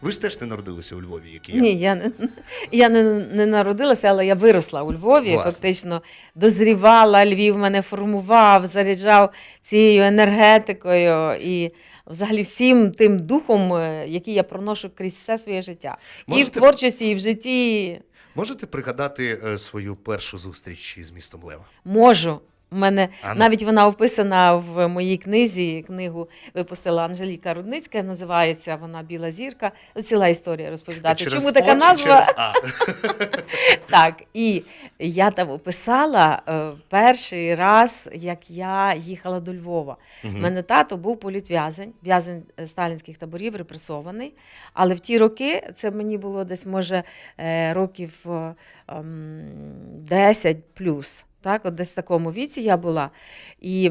Ви ж теж не народилися у Львові, як і я. Ні, я не, я не, не народилася, але я виросла у Львові. Власне. Фактично дозрівала, Львів мене формував, заряджав цією енергетикою і взагалі всім тим духом, е, який я проношу крізь все своє життя. І в творчості, і в житті Можете пригадати е, свою першу зустріч із містом Лева? можу. У мене А ну. навіть вона описана в моїй книзі. Книгу випустила Анжеліка Рудницька, називається вона Біла зірка. Ціла історія розповідати. Через Чому така назва? через «А»? Так, і я там описала е, перший раз, як я їхала до Львова. У Мгм. мене тато був політв'язень, в'язень е, сталінських таборів, репресований. Але в ті роки, це мені було десь, може, е, років е, ем, 10 плюс. Так, от десь в такому віці я була. І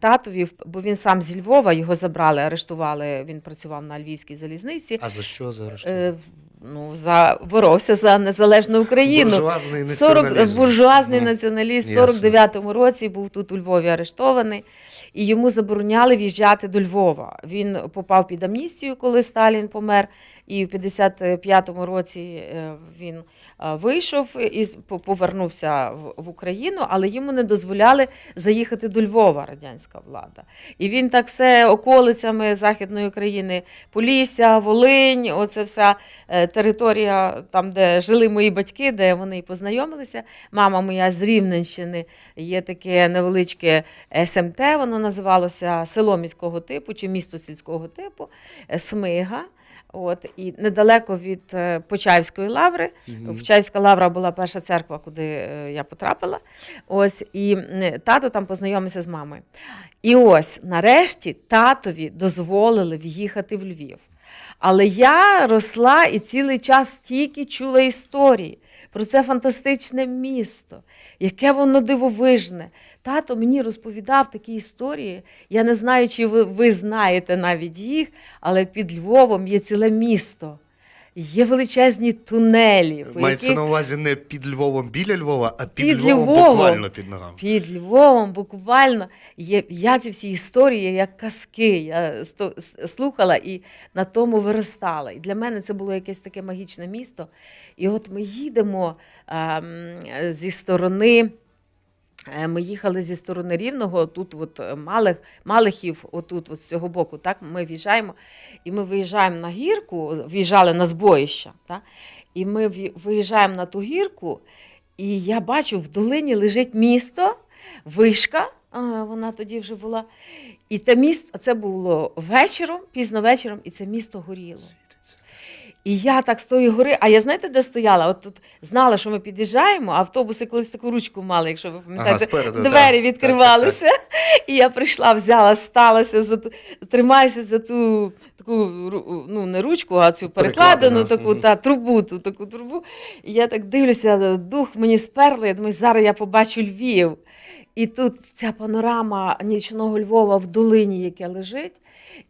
татові, бо він сам зі Львова, його забрали, арештували. Він працював на Львівській залізниці. А за що заарештували? Е, ну, за, боровся за незалежну Україну. Буржуазний В 40, буржуазний націоналіст в ясно. 49-му році був тут у Львові арештований, і йому забороняли в'їжджати до Львова. Він попав під амністію, коли Сталін помер, і в 55-му році е, він е, вийшов і повернувся в- Україну, але йому не дозволяли заїхати до Львова радянська влада. І він так все околицями Західної України, Полісся, Волинь, оце вся е, територія, там, де жили мої батьки, де вони і познайомилися. Мама моя з Рівненщини, є таке невеличке СМТ, воно називалося село міського типу чи місто сільського типу, е, Смига. От, і недалеко від е, Почаївської лаври. Мгм. Почаївська лавра була перша церква, куди е, я потрапила. Ось, і тато там познайомився з мамою. І ось, нарешті, татові дозволили в'їхати в Львів. Але я росла і цілий час тільки чула історії про це фантастичне місто, яке воно дивовижне. Тато мені розповідав такі історії. Я не знаю, чи ви, ви знаєте навіть їх, але під Львовом є ціле місто. Є величезні тунелі, по Мається яких на увазі не під Львовом біля Львова, а під, Під Львовом, Львовом. буквально під ногами. під Львовом буквально є. Я ці всі історії як казки. Я сто- с- слухала і на тому виростала. І для мене це було якесь таке магічне місто. І от ми їдемо ем, зі сторони. Е, Ми їхали зі сторони Рівного, тут от е, Малих, Малихів, отут, от з цього боку, так, ми в'їжджаємо, і ми виїжджаємо на гірку, в'їжджали на збоїща, так, і ми виїжджаємо на ту гірку, і я бачу, в долині лежить місто, вишка, вона тоді вже була. І те місто, це було вечором, пізно вечором, і це місто горіло. І я так з тої гори, а я знаєте, де стояла? От тут знала, що ми під'їжджаємо, а автобуси колись таку ручку мали, якщо ви пам'ятаєте, спереду, двері так. відкривалися. І я прийшла, взяла, сталася за ту, тримаюся за ту таку ну, не ручку, а цю перекладину, Перекладину, таку та трубу, ту таку трубу. І я так дивлюся, дух мені сперли. Я думаю, зараз я побачу Львів. І тут ця панорама нічного Львова в долині, яке лежить.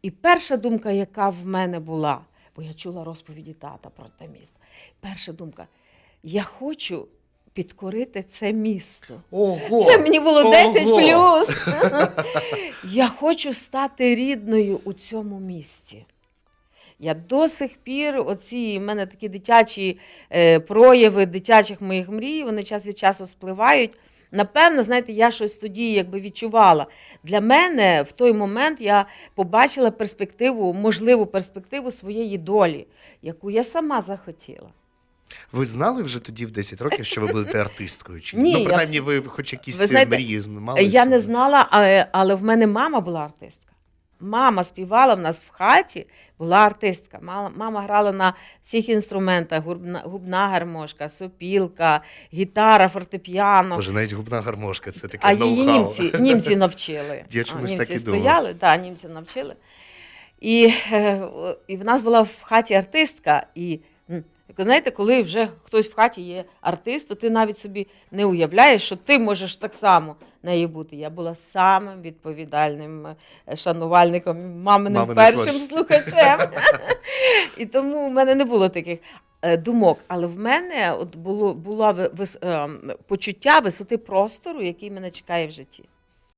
І перша думка, яка в мене була, бо я чула розповіді тата про те місто. Перша думка: я хочу підкорити це місто. Ого! Це мені було 10 Ого! плюс. Я хочу стати рідною у цьому місці. Я до сих пір, оці в мене такі дитячі е, прояви дитячих моїх мрій, вони час від часу спливають. Напевно, знаєте, я щось тоді якби відчувала. Для мене в той момент я побачила перспективу, можливу перспективу своєї долі, яку я сама захотіла. Ви знали вже тоді в 10 років, що ви будете артисткою? Чи Ні, Ну, принаймні, ви хоч якісь Ви знаєте, мрії мали? Я не знала, але в мене мама була артистка. Мама співала в нас в хаті, була артистка. Мама, грала на всіх інструментах: губна, губна гармошка, сопілка, гітара, фортепіано. Боже, навіть губна гармошка, це таке А її німці, німці навчили. Я чомусь німці так і стояли, да, німці навчили. І, е, і в нас була в хаті артистка. І ви знаєте, коли вже хтось в хаті є артист, то ти навіть собі не уявляєш, що ти можеш так само нею бути. Я була самим відповідальним е, шанувальником, маминим Маминої першим творчості. слухачем. І тому в мене не було таких е, думок. Але в мене от було, було ви- вис- ем, почуття висоти простору, який мене чекає в житті.